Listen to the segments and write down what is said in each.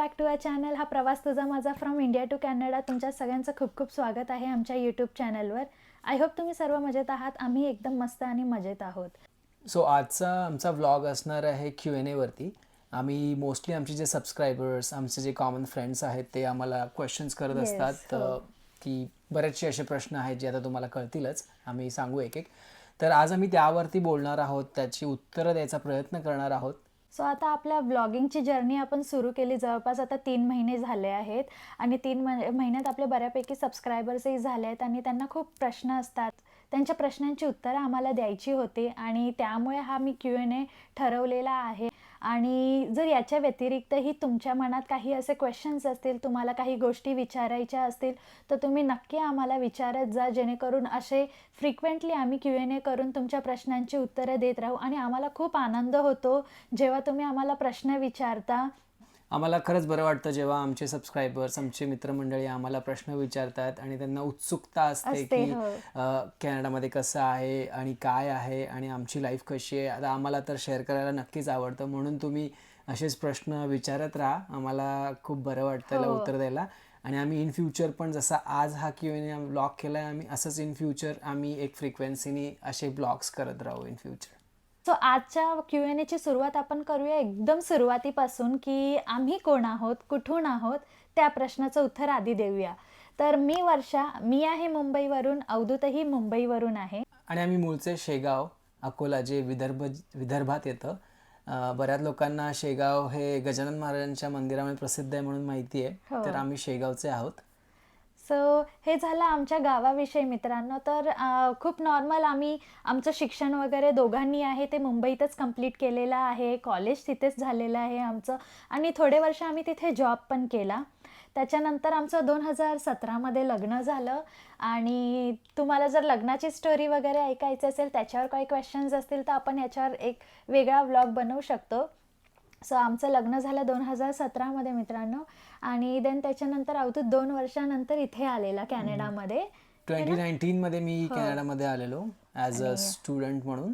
Back to a channel हा प्रवास तुझा माझा फ्रॉम इंडिया टू कॅनडा तुमच्या सगळ्यांचं खूप खूप स्वागत आहे आमच्या यूट्यूब चॅनलवर आय होप तुम्ही सर्व मजेत आहात. आम्ही एकदम मस्त आणि मजेत आहोत. सो आजचा आमचा व्लॉग असणार आहे क्यू एन एवरती आम्ही मोस्टली आमचे जे सबस्क्रायबर्स आमचे जे कॉमन फ्रेंड्स आहेत ते आम्हाला क्वेश्चन्स करत असतात. हो. की बरेचसे असे प्रश्न आहेत जे आता तुम्हाला कळतीलच. आम्ही सांगू एक एक. तर आज आम्ही त्यावरती बोलणार आहोत त्याची उत्तरं द्यायचा प्रयत्न करणार आहोत. सो आता आपल्या ब्लॉगिंगची जर्नी आपण सुरू केली. जवळपास आता तीन महिने झाले आहेत. आणि तीन महिन्यात आपले बऱ्यापैकी सबस्क्रायबर्सही झाले आहेत आणि त्यांना खूप प्रश्न असतात. त्यांच्या प्रश्नांची उत्तरं आम्हाला द्यायची होती आणि त्यामुळे हा मी क्यू एन ए ठरवलेला आहे. आणि जर याच्या व्यतिरिक्तही तुमच्या मनात काही असे क्वेश्चन्स असतील तुम्हाला काही गोष्टी विचारायच्या असतील तर तुम्ही नक्की आम्हाला विचारत जा जेणेकरून असे फ्रिक्वेंटली आम्ही क्यू एन ए करून तुमच्या प्रश्नांची उत्तरं देत राहू. आणि आम्हाला खूप आनंद होतो जेव्हा तुम्ही आम्हाला प्रश्न विचारता. आम्हाला खरंच बरं वाटतं जेव्हा आमचे सबस्क्रायबर्स आमचे मित्रमंडळी आम्हाला प्रश्न विचारतात आणि त्यांना उत्सुकता असते असते, की हो. अ, कॅनडामध्ये कसं आहे आणि काय आहे आणि आमची लाईफ कशी आहे. आता आम्हाला तर शेअर करायला नक्कीच आवडतं. म्हणून तुम्ही असेच प्रश्न विचारत राहा. आम्हाला खूप बरं वाटतं त्याला हो. उत्तर द्यायला. आणि आम्ही इन फ्युचर पण जसा आज हा क्यू एन ब्लॉग केला आहे आम्ही असंच इन फ्युचर आम्ही एक फ्रिक्वेन्सीनी असे ब्लॉग्स करत राहू इन फ्युचर सो आजच्या क्यू एन एची सुरुवात आपण करूया एकदम सुरुवातीपासून की आम्ही कोण आहोत कुठून आहोत त्या प्रश्नाचं उत्तर आधी देऊया. तर मी वर्षा मी आहे मुंबईवरून अवधूतही मुंबईवरून आहे. आणि आम्ही मूळचे शेगाव अकोला जे विदर्भ विदर्भात येतं. बऱ्याच लोकांना शेगाव हे गजानन महाराजांच्या मंदिरामध्ये प्रसिद्ध आहे म्हणून माहिती आहे. हो. तर आम्ही शेगावचे आहोत. सो हे झालं आमच्या गावाविषयी मित्रांनो. तर खूप नॉर्मल आम्ही आमचं शिक्षण वगैरे दोघांनी आहे ते मुंबईतच कंप्लीट केलेलं आहे. कॉलेज तिथेच झालेलं आहे आमचं. आणि थोडे वर्ष आम्ही तिथे जॉब पण केला. त्याच्यानंतर आमचं दोन हजार सतरामध्ये लग्न झालं. आणि तुम्हाला जर लग्नाची स्टोरी वगैरे ऐकायची असेल त्याच्यावर काही क्वेश्चन्स असतील तर आपण याच्यावर एक वेगळा व्लॉग बनवू शकतो. सो आमचं लग्न झालं दोन हजार सतरामध्ये मित्रांनो. आणि देन त्याच्यानंतर अवधूत दोन वर्षानंतर इथे आलेला कॅनडामध्ये. ट्वेंटी नाईन्टीनमध्ये मी हो. कॅनडामध्ये आलेलो ॲज अ स्टुडंट म्हणून.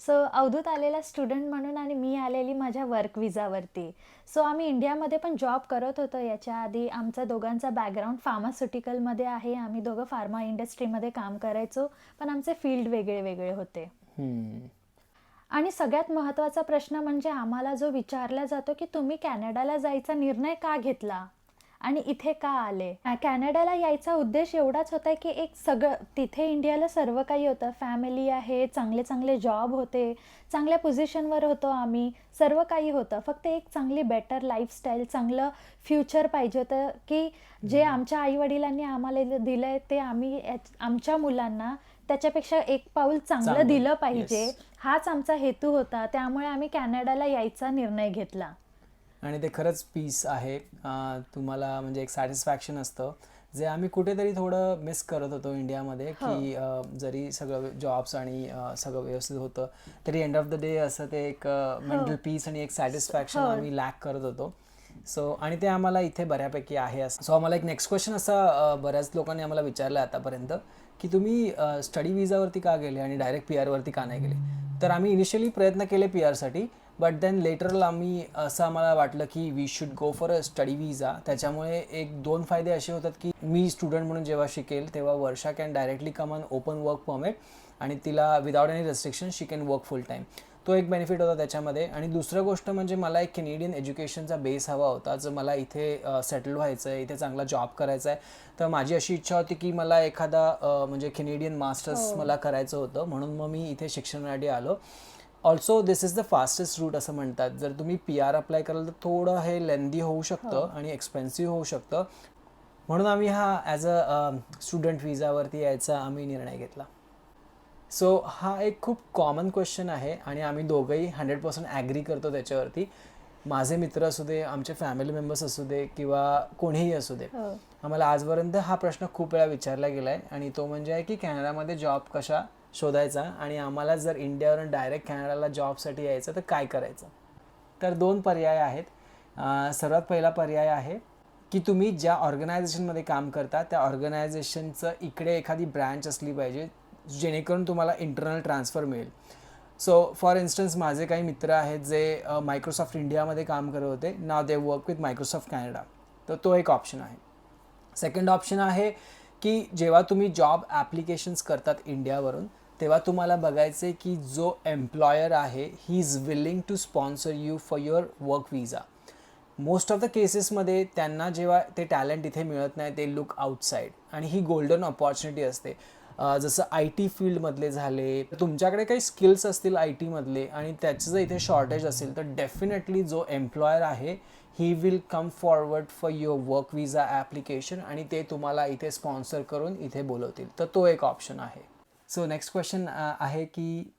सो अवधूत आलेला स्टुडंट म्हणून आणि मी आलेली माझ्या वर्क विजावरती सो आम्ही इंडियामध्ये पण जॉब करत होतो. याच्या आधी आमचा दोघांचा बॅकग्राऊंड फार्मास्युटिकलमध्ये आहे. आम्ही दोघं फार्मा इंडस्ट्रीमध्ये काम करायचो. पण आमचे फील्ड वेगळे वेगळे होते. आणि सगळ्यात महत्त्वाचा प्रश्न म्हणजे आम्हाला जो विचारला जातो की तुम्ही कॅनडाला जायचा निर्णय का घेतला? आणि इथे का आले? कॅनडाला यायचा उद्देश एवढाच होता की एक सगळं तिथे इंडियाला सर्व काही होतं. फॅमिली आहे चांगले चांगले जॉब होते चांगल्या पोझिशनवर होतो आम्ही सर्व काही होतं. फक्त एक चांगली बेटर लाईफस्टाईल चांगलं फ्युचर पाहिजे होतं की जे आमच्या आईवडिलांनी आम्हाला दिलं आहे ते आम्ही आमच्या मुलांना त्याच्यापेक्षा एक पाऊल चांगलं चांगलं, दिलं पाहिजे. Yes. हाच आमचा हेतू होता त्यामुळे आम्ही कॅनडाला यायचा निर्णय घेतला. आणि ते खरंच पीस आहे. तुम्हाला म्हणजे एक सॅटिस्फॅक्शन असतं. जे आम्ही कुठेतरी थोडं मिस करत होतो इंडियामध्ये की अं, जरी सगळं जॉब्स आणि सगळं व्यवस्थित होतं तरी एंड ऑफ द डे असं ते एक मेंटल पीस आणि एक सॅटिस्फॅक्शन हो. आम्ही लॅक करत होतो. सो आणि ते आम्हाला इथे बऱ्यापैकी आहे असं. सो आम्हाला एक नेक्स्ट क्वेश्चन असा बऱ्याच लोकांनी आम्हाला विचारलं आतापर्यंत. की तुम्ही स्टडी विजावरती का गेले आणि डायरेक्ट पी आरवरती का नाही गेले? तर आम्ही इनिशियली प्रयत्न केले पी आरसाठी बट देन लेटरला आम्ही असं आम्हाला वाटलं की we should go for a study visa त्याच्यामुळे एक दोन फायदे असे होतात की मी स्टुडंट म्हणून जेव्हा शिकेल तेव्हा Varsha can directly come on open work permit आणि तिला without any restriction she can work full time तो एक बेनिफिट होता त्याच्यामध्ये. आणि दुसरं गोष्ट म्हणजे मला एक कॅनेडियन एज्युकेशनचा बेस हवा होता. जर मला इथे सेटल व्हायचं आहे इथे चांगला जॉब करायचा आहे तर माझी अशी इच्छा होती की मला एखादा म्हणजे कॅनेडियन मास्टर्स मला करायचं होतं. म्हणून मग मी इथे शिक्षणासाठी आलो. Also this is the fastest route असं म्हणतात. जर तुम्ही पी आर अप्लाय कराल तर थोडं हे लेंदी होऊ शकतं आणि एक्सपेन्सिव्ह होऊ शकतं. म्हणून आम्ही हा ॲज अ स्टुडंट विजावरती यायचा आम्ही निर्णय घेतला. सो हा एक खूप कॉमन क्वेश्चन आहे आणि आम्ही दोघंही हंड्रेड पर्सेंट ॲग्री करतो त्याच्यावरती. माझे मित्र असू दे आमचे फॅमिली मेंबर्स असू दे किंवा कोणीही असू दे. हो. आम्हाला आजपर्यंत हा प्रश्न खूप वेळा विचारला गेला आहे आणि तो म्हणजे आहे की कॅनडामध्ये जॉब कशा शोधायचा आणि आम्हाला जर इंडियावरून डायरेक्ट कॅनडाला जॉबसाठी यायचं तर काय करायचं? तर दोन पर्याय आहेत. सर्वात पहिला पर्याय आहे की तुम्ही ज्या ऑर्गनायझेशनमध्ये काम करता त्या ऑर्गनायझेशनचं इकडे एखादी ब्रँच असली पाहिजे जेणेकरून तुम्हाला इंटरनल ट्रान्सफर मिळेल. सो फॉर इन्स्टन्स माझे काही मित्र आहेत जे मायक्रोसॉफ्ट इंडियामध्ये काम करत होते. Now they work with Microsoft Canada तर तो एक ऑप्शन आहे. सेकंड ऑप्शन आहे की जेव्हा तुम्ही जॉब ॲप्लिकेशन्स करतात इंडियावरून तेव्हा तुम्हाला बघायचं आहे की जो एम्प्लॉयर आहे he is willing to sponsor you for your work visa most of the केसेसमध्ये त्यांना जेव्हा ते टॅलेंट इथे मिळत नाही ते लुक आउटसाईड आणि ही गोल्डन ऑपॉर्च्युनिटी असते. जसं आय टी फील्डमधले झाले तुमच्याकडे काही स्किल्स असतील आय टीमधले आणि त्याचं जर इथे शॉर्टेज असेल तर डेफिनेटली जो एम्प्लॉयर आहे he will come forward for your work visa application आणि ते तुम्हाला इथे स्पॉन्सर करून इथे बोलवतील. तर तो एक ऑप्शन आहे. सो नेक्स्ट क्वेश्चन आहे की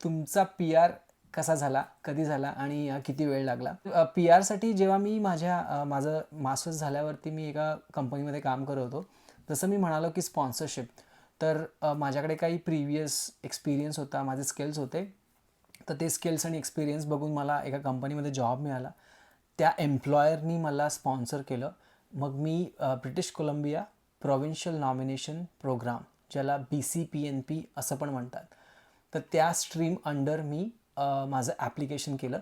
तुमचा पी आर कसा झाला कधी झाला आणि किती वेळ लागला? पी आरसाठी जेव्हा मी माझ्या माझं मास्टर्स झाल्यावरती मी एका कंपनीमध्ये काम करत होतो जसं मी म्हणालो की स्पॉन्सरशिप तर माझ्याकडे काही प्रिव्हियस एक्सपिरियन्स होता माझे स्किल्स होते. तर ते स्किल्स आणि एक्सपिरियन्स बघून मला एका कंपनीमध्ये जॉब मिळाला. त्या एम्प्लॉयरनी मला स्पॉन्सर केलं. मग मी British Columbia provincial nomination program ज्याला B C P N P असं पण म्हणतात. तर त्या स्ट्रीम अंडर मी माझं ॲप्लिकेशन केलं.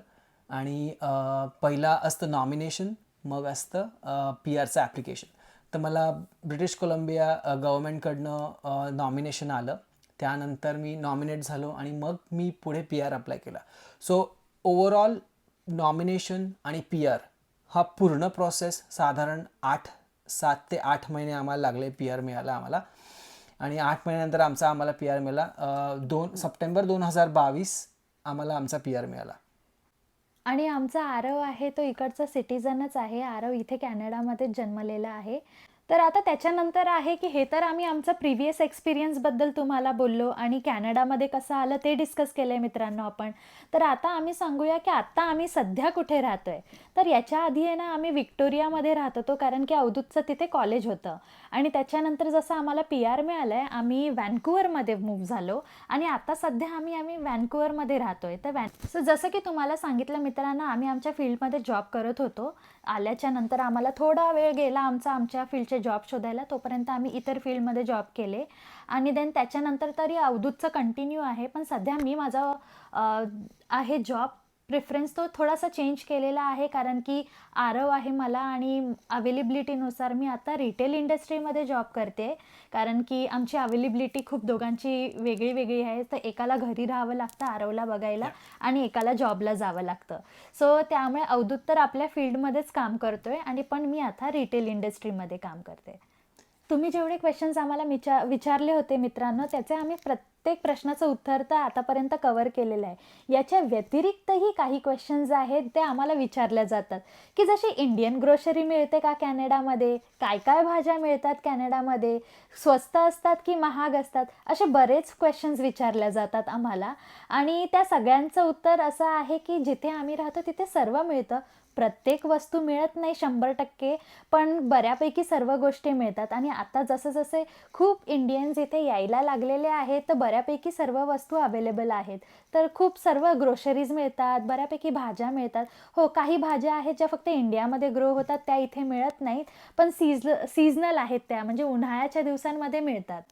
आणि पहिला असतं नॉमिनेशन मग असतं पी आरचं ॲप्लिकेशन. तर मला ब्रिटिश कोलंबिया गव्हर्मेंटकडनं नॉमिनेशन आलं. त्यानंतर मी नॉमिनेट झालो आणि मग मी पुढे पी आर अप्लाय केला. सो ओवरऑल नॉमिनेशन आणि पी आर हा पूर्ण प्रोसेस साधारण आठ सात ते आठ महिने आम्हाला लागले पी आर मिळाला आम्हाला. आणि आठ महिन्यानंतर आमचा आम्हाला पी आर मिळाला. दोन सप्टेंबर दोन हजार बावीस आम्हाला आमचा पी आर मिळाला. आणि आमचा आरव आहे तो इकडचा सिटीजनच आहे. आरव इथे कॅनडामध्ये जन्मलेला आहे. तर आता त्याच्यानंतर आहे की हे तर आम्ही आमचा प्रिव्हियस एक्सपिरियन्सबद्दल तुम्हाला बोललो आणि कॅनडामध्ये कसं आलं ते डिस्कस केलं आहे मित्रांनो आपण. तर आता आम्ही सांगूया की आत्ता आम्ही सध्या कुठे राहतो आहे तर याच्या आधी आहे ना आम्ही विक्टोरियामध्ये राहत होतो कारण की अवधूतचं तिथे कॉलेज होतं. आणि त्याच्यानंतर जसं आम्हाला पी आर मिळालं आहे आम्ही व्हॅनकुवरमध्ये मूव्ह झालो. आणि आता सध्या आम्ही आम्ही व्हॅनकुवरमध्ये राहतो आहे तर व्हॅन सो जसं की तुम्हाला सांगितलं मित्रांनो आम्ही आमच्या फील्डमध्ये जॉब करत होतो. आल्याच्यानंतर आम्हाला थोडा वेळ गेला आमचा आमच्या फील्डचे जॉब शोधायला. तोपर्यंत आम्ही इतर फील्डमध्ये जॉब केले. आणि देन त्याच्यानंतर तरी अवधूतचं कंटिन्यू आहे. पण सध्या मी माझा आहे जॉब प्रेफरन्स तो थोडासा चेंज केलेला आहे कारण की आरव आहे मला आणि अवेलेबिलिटीनुसार मी आता रिटेल इंडस्ट्रीमध्ये जॉब करते. कारण की आमची अवेलेबिलिटी खूप दोघांची वेगळी वेगळी आहे. तर एकाला घरी राहावं लागतं आरवला बघायला आणि एकाला जॉबला जावं लागतं. सो त्यामुळे अवधूत तर आपल्या फील्डमध्येच काम करतोय आणि पण मी आता रिटेल इंडस्ट्रीमध्ये काम करते. तुम्ही जेवढे क्वेश्चन्स आम्हाला विचा विचारले होते मित्रांनो त्याचे आम्ही प्रत्येक प्रत्येक प्रश्नाचं उत्तर तर आतापर्यंत कवर केलेलं आहे. याच्या व्यतिरिक्तही काही क्वेश्चन्स आहेत ते आम्हाला विचारल्या जातात. की जशी इंडियन ग्रोसरी मिळते का कॅनडामध्ये? काय काय भाज्या मिळतात कॅनडामध्ये? स्वस्त असतात की महाग असतात? असे बरेच क्वेश्चन्स विचारल्या जातात आम्हाला. आणि त्या सगळ्यांचं उत्तर असं आहे की जिथे आम्ही राहतो तिथे सर्व मिळतं. प्रत्येक वस्तू मिळत नाही शंभर टक्के पण बऱ्यापैकी सर्व गोष्टी मिळतात. आणि आता जसं जसे खूप इंडियन्स इथे यायला लागलेले आहेत तर बऱ्यापैकी सर्व वस्तू अवेलेबल आहेत. तर खूप सर्व ग्रोसरीज मिळतात बऱ्यापैकी भाज्या मिळतात. हो काही भाज्या आहेत ज्या फक्त इंडियामध्ये ग्रो होतात त्या इथे मिळत नाहीत पण सीज सीजनल आहेत त्या म्हणजे उन्हाळ्याच्या दिवसांमध्ये मिळतात.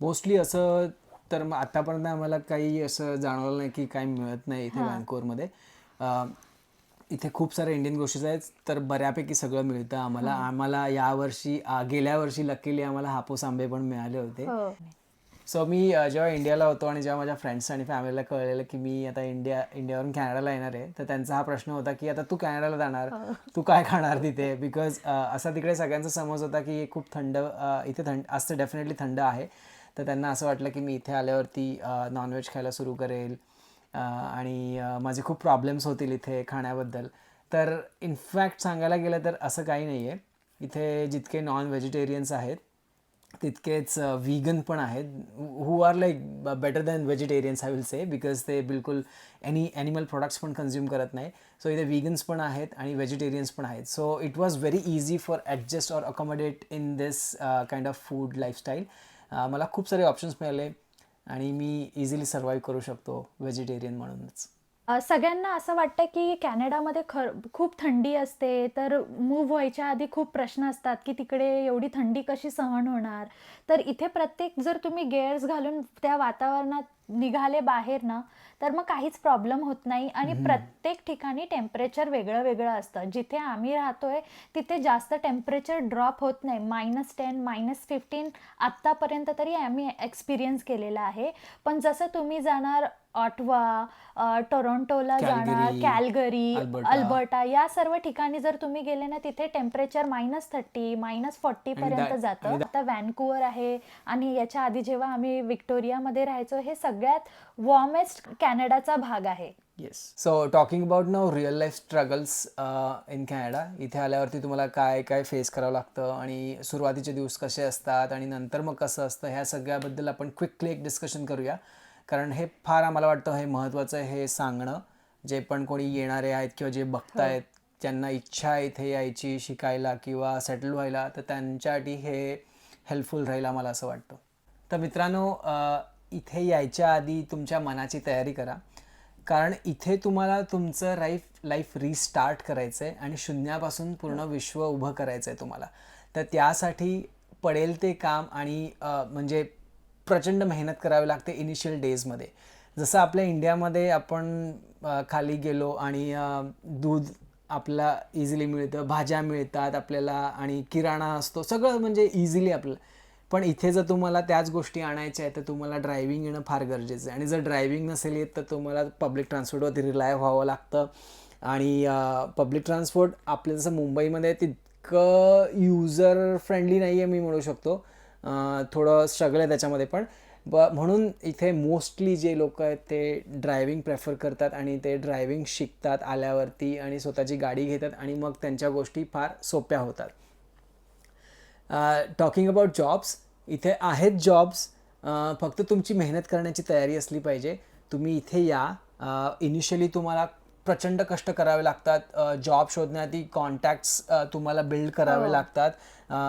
मोस्टली असं तर मग आतापर्यंत आम्हाला काही असं जाणवलं नाही की काही मिळत नाही इथे व्हॅन्कोवरमध्ये अं, इथे खूप साऱ्या इंडियन गोष्टी आहेत तर बऱ्यापैकी सगळं मिळतं आम्हाला. आम्हाला यावर्षी आ, गेल्या वर्षी लकीली आम्हाला हापूस आंबे पण मिळाले होते. हो. सो मी अ, जेव्हा इंडियाला होतो आणि जेव्हा माझ्या फ्रेंड्स आणि फॅमिलीला कळलेलं की मी आता इंडिया इंडियावरून कॅनडाला येणार आहे तर त्यांचा हा प्रश्न होता की आता तू कॅनडाला जाणार तू काय खाणार तिथे? बिकॉज असा तिकडे सगळ्यांचा समज होता की खूप थंड अ, इथे थंड असतं डेफिनेटली थंड आहे. तर त्यांना असं वाटलं की मी इथे आल्यावरती नॉनव्हेज खायला सुरू करेल. आणि माझे खूप प्रॉब्लेम्स होतील इथे खाण्याबद्दल. तर इनफॅक्ट सांगायला गेलं तर असं काही नाही आहे इथे जितके नॉन व्हेजिटेरियन्स आहेत तितकेच व्हीगन पण आहेत who are like better than vegetarians I will say because ते बिलकुल एनी ॲनिमल प्रोडक्ट्स पण कन्झ्युम करत नाही. सो इथे व्हीगन्स पण आहेत आणि व्हेजिटेरियन्स पण आहेत. So it was very easy for adjust or accommodate in this kind of food lifestyle मला खूप सारे ऑप्शन्स मिळाले. आणि मी इझिली सर्वाईव्ह करू शकतो व्हेजिटेरियन म्हणूनच. सगळ्यांना असं वाटतं की कॅनडामध्ये खर खूप थंडी असते तर मूव्ह व्हायच्या आधी खूप प्रश्न असतात की तिकडे एवढी थंडी कशी सहन होणार? तर इथे प्रत्येक जर तुम्ही गेअर्स घालून त्या वातावरणात निघाले बाहेर ना तर मग काहीच प्रॉब्लेम होत नाही आणि प्रत्येक ठिकाणी टेम्परेचर वेगळं वेगळं असतं. जिथे आम्ही राहतोय तिथे जास्त टेम्परेचर ड्रॉप होत नाही. मायनस टेन मायनस फिफ्टीन आत्तापर्यंत तरी आम्ही एक्सपिरियन्स केलेला आहे. पण जसं तुम्ही जाणार ऑटवा टोरंटोला जाणार कॅलगरी, अल्बर्टा. या सर्व ठिकाणी जर तुम्ही गेले ना तिथे temperature minus thirty minus forty पर्यंत जातं. आता व्हॅन्कुवर आहे आणि याच्या आधी जेव्हा आम्ही विक्टोरियामध्ये राहायचो हे सगळ्यात वॉर्मेस्ट कॅनडाचा भाग आहे. Yes so talking about now real life struggles in Canada इथे आल्यावरती तुम्हाला काय काय फेस करावं लागतं आणि सुरुवातीचे दिवस कसे असतात आणि नंतर मग कसं असतं ह्या सगळ्याबद्दल आपण क्विकली एक डिस्कशन करूया. कारण हे फार आम्हाला वाटतं हे महत्त्वाचं आहे हे सांगणं. जे पण कोणी येणारे आहेत किंवा जे बघतायत ज्यांना इच्छा आहे इथे यायची शिकायला किंवा सेटल व्हायला तर त्यांच्यासाठी हे हेल्पफुल राहील आम्हाला असं वाटतं. तर मित्रांनो अ, इथे यायच्या आधी तुमच्या मनाची तयारी करा. कारण इथे तुम्हाला तुमचं लाईफ लाईफ रिस्टार्ट करायचं आहे आणि शून्यापासून पूर्ण विश्व उभं करायचं आहे तुम्हाला. तर त्यासाठी पडेल ते काम आणि म्हणजे प्रचंड मेहनत करावी लागते इनिशियल डेजमध्ये जसं आपल्या इंडियामध्ये आपण खाली गेलो आणि दूध आपला इझिली मिळतं भाज्या मिळतात आपल्याला आणि किराणा असतो सगळं म्हणजे इझिली आपलं पण इथे जर तुम्हाला त्याच गोष्टी आणायच्या आहेत तर तुम्हाला ड्रायव्हिंग येणं फार गरजेचं आहे. आणि जर ड्रायव्हिंग नसेल येत तर तुम्हाला पब्लिक ट्रान्सपोर्टवरती रिलाय व्हावं लागतं. आणि पब्लिक ट्रान्सपोर्ट आपलं जसं मुंबईमध्ये तितकं युजर फ्रेंडली नाही आहे मी म्हणू शकतो. थोडं स्ट्रगल आहे त्याच्यामध्ये पण. ब म्हणून इथे मोस्टली जे लोक आहेत ते ड्रायव्हिंग प्रेफर करतात आणि ते ड्रायव्हिंग शिकतात आल्यावरती आणि स्वतःची गाडी घेतात आणि मग त्यांच्या गोष्टी फार सोप्या होतात. टॉकिंग अबाउट जॉब्स इथे आहेत जॉब्स फक्त तुमची मेहनत करण्याची तयारी असली पाहिजे. तुम्ही इथे या. इनिशियली तुम्हाला प्रचंड कष्ट करावे लागतात. जॉब शोधण्याआधी कॉन्टॅक्ट्स तुम्हाला बिल्ड करावे हो. लागतात.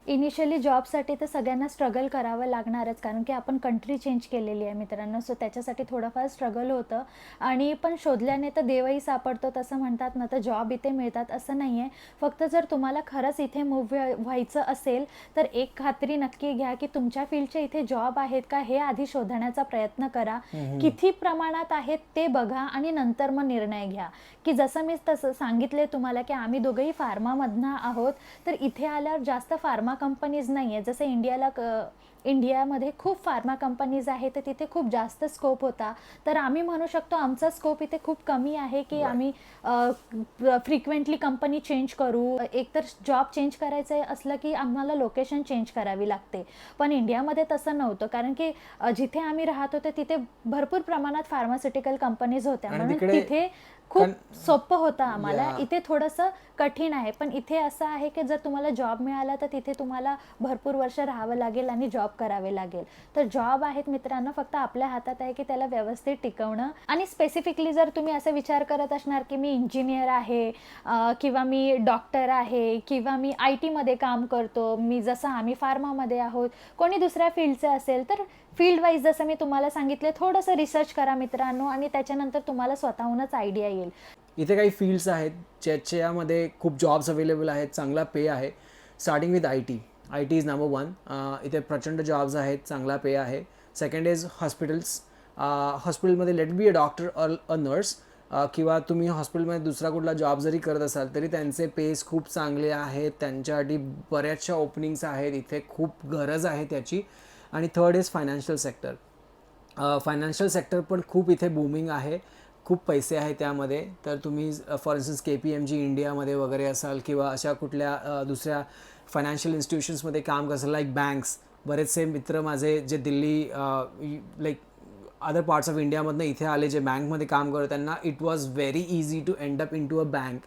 इनिशियली जॉबसाठी तर सगळ्यांना स्ट्रगल करावं लागणारच कारण की आपण कंट्री चेंज केलेली आहे मित्रांनो. सो त्याच्यासाठी थोडंफार स्ट्रगल होतं. आणि पण शोधल्याने तर देवही सापडतो तसं म्हणतात ना तर जॉब इथे मिळतात असं नाही आहे फक्त जर तुम्हाला खरंच इथे मूव्ह व्हायचं असेल तर एक खात्री नक्की घ्या की तुमच्या फील्डचे इथे जॉब आहेत का हे आधी शोधण्याचा प्रयत्न करा. किती प्रमाणात आहेत ते बघा आणि नंतर मग निर्णय घ्या. की जसं मी तसं सांगितले तुम्हाला की आम्ही दोघंही फार्मामधनं आहोत तर इथे आल्यावर जास्त फार्मा कंपनीज नाही आहेत जसं इंडियाला क इंडियामध्ये खूप फार्मा कंपनीज आहेत तर तिथे खूप जास्त स्कोप होता. तर आम्ही म्हणू शकतो आमचा स्कोप इथे खूप कमी आहे की आम्ही फ्रिक्वेंटली कंपनी चेंज करू. एकतर जॉब चेंज करायचं असलं की आम्हाला लोकेशन चेंज करावी लागते. पण इंडियामध्ये तसं नव्हतं. कारण की जिथे आम्ही राहत होते तिथे भरपूर प्रमाणात फार्मास्युटिकल कंपनीज होत्या. म्हणून तिथे खूप सोपं होतं आम्हाला. इथे थोडंसं कठीण आहे. पण इथे असं आहे की जर तुम्हाला जॉब मिळाला तर तिथे तुम्हाला भरपूर वर्ष राहावं लागेल आणि जॉब करावे लागेल. तर जॉब आहेत मित्रांनो फक्त आपल्या हातात आहे की त्याला व्यवस्थित टिकवणं. आणि स्पेसिफिकली जर तुम्ही असा विचार करत असणार की मी इंजिनियर आहे किंवा मी डॉक्टर आहे किंवा मी आय टीमध्ये काम करतो मी जसं आम्ही फार्मामध्ये आहोत कोणी दुसऱ्या फील्डचे असेल तर फील्ड वाईज जसं मी तुम्हाला सांगितले थोडंसं रिसर्च करा मित्रांनो आणि त्याच्यानंतर तुम्हाला स्वतःहूनच आयडिया येईल. इथे काही फील्ड्स आहेत ज्याच्यामध्ये खूप जॉब्स अवेलेबल आहेत चांगला पे आहे. Starting with I T I T is number one. इथे प्रचंड जॉब्स आहेत चांगला पे आहे. सेकंड इज हॉस्पिटल्स हॉस्पिटलमध्ये let be a doctor or a nurse किंवा तुम्ही हॉस्पिटलमध्ये दुसरा कुठला जॉब जरी करत असाल तरी त्यांचे पेज खूप चांगले आहेत. त्यांच्यासाठी बऱ्याचशा ओपनिंग्स आहेत. इथे खूप गरज आहे त्याची. आणि third is financial sector financial sector पण खूप इथे बूमिंग आहे. खूप पैसे आहे त्यामध्ये. तर तुम्ही for instance K P M G इंडियामध्ये वगैरे असाल किंवा अशा कुठल्या दुसऱ्या फायनान्शियल इन्स्टिट्यूशन्समध्ये काम करसाल लाईक बँक्स बरेचसे मित्र माझे जे Delhi like other parts of इंडियामधनं इथे आले जे बँकमध्ये काम करत त्यांना it was very easy to end up in to a bank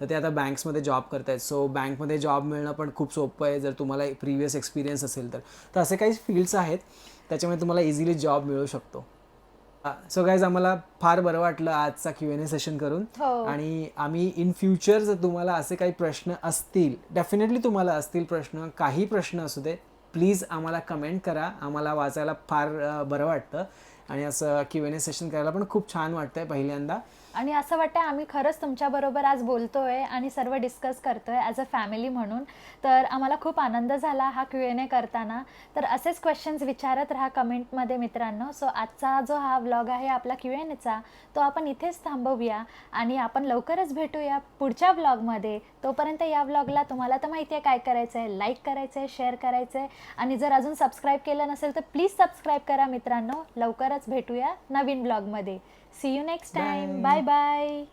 तर ते आता बँक्समध्ये जॉब करत आहेत. सो बँकमध्ये जॉब मिळणं पण खूप सोपं आहे जर तुम्हाला प्रिव्हियस एक्सपिरियन्स असेल तर. तर असे काही फील्ड्स आहेत त्याच्यामुळे तुम्हाला इझिली जॉब मिळू शकतो. सो गाईज आम्हाला फार बरं वाटलं आजचा क्यू एन ए सेशन करून. हो. आणि आम्ही इन फ्युचर जर तुम्हाला असे काही प्रश्न असतील डेफिनेटली तुम्हाला असतील प्रश्न काही प्रश्न असू दे प्लीज आम्हाला कमेंट करा. आम्हाला वाचायला फार बरं वाटतं. आणि असं क्यू एन ए सेशन करायला पण खूप छान वाटतंय पहिल्यांदा. आणि असं वाटतं आम्ही खरंच तुमच्याबरोबर आज बोलतोय आणि सर्व डिस्कस करतोय ॲज अ फॅमिली म्हणून. तर आम्हाला खूप आनंद झाला हा क्यू एन ए करताना. तर असेच क्वेश्चन्स विचारत राहा कमेंटमध्ये मित्रांनो. सो आजचा जो हा व्लॉग आहे आपला क्यू एन एचा तो आपण इथेच थांबवूया आणि आपण लवकरच भेटूया पुढच्या व्लॉगमध्ये तोपर्यंत या व्लॉगला तुम्हाला तर माहिती आहे काय करायचं आहे लाईक करायचं आहे शेअर करायचं आहे आणि जर अजून सबस्क्राईब केलं नसेल तर प्लीज सबस्क्राईब करा मित्रांनो. लवकरच भेटूया नवीन व्लॉगमध्ये see you next time Bye. Bye bye